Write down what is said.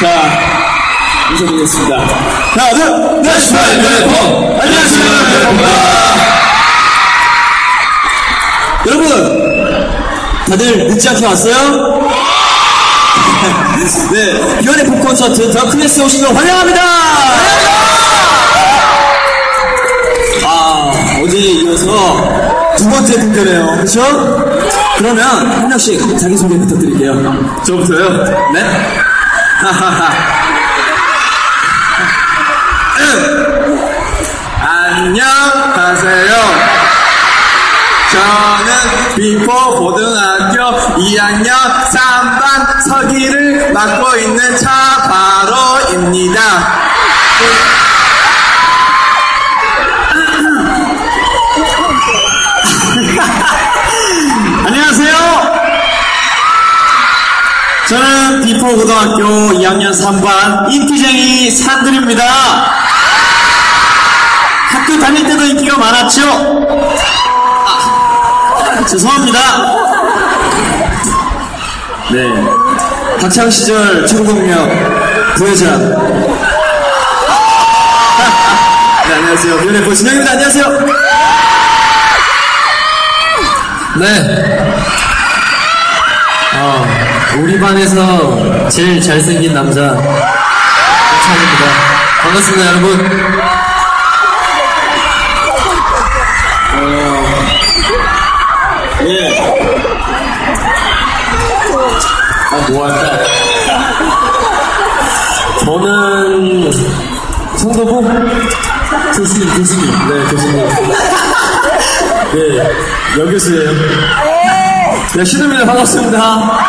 자, 인사드리겠습니다. 하나, 둘, 넷, 넷, 넷, 안녕하세요, 여러분, 다들 늦지 않게 왔어요? 네, 비원의 팝 콘서트 더 클래스 오신 걸 환영합니다! 아, 어제에 이어서 두 번째 등교네요. 그쵸? 그러면 한 명씩 자기소개 부탁드릴게요. 저부터요? 네? 하하하. 안녕하세요. 저는 비포 고등학교 2학년 3반 서기를 맡고 있는 차바로입니다. 저는 비포 고등학교 2학년 3반 인기쟁이 산들입니다. 학교 다닐 때도 인기가 많았죠? 죄송합니다. 네. 학창 시절 천공명 부회장. 네, 안녕하세요. 미연의 진영입니다. 안녕하세요. 네. 어, 우리 반에서 제일 잘생긴 남자 박찬입니다. 반갑습니다, 여러분. 예. 아, 뭐 할까? 저는 성도부 교수님, 교수님. 네, 교수님. 네, 여교수예요. 네, 신우입니다. 반갑습니다.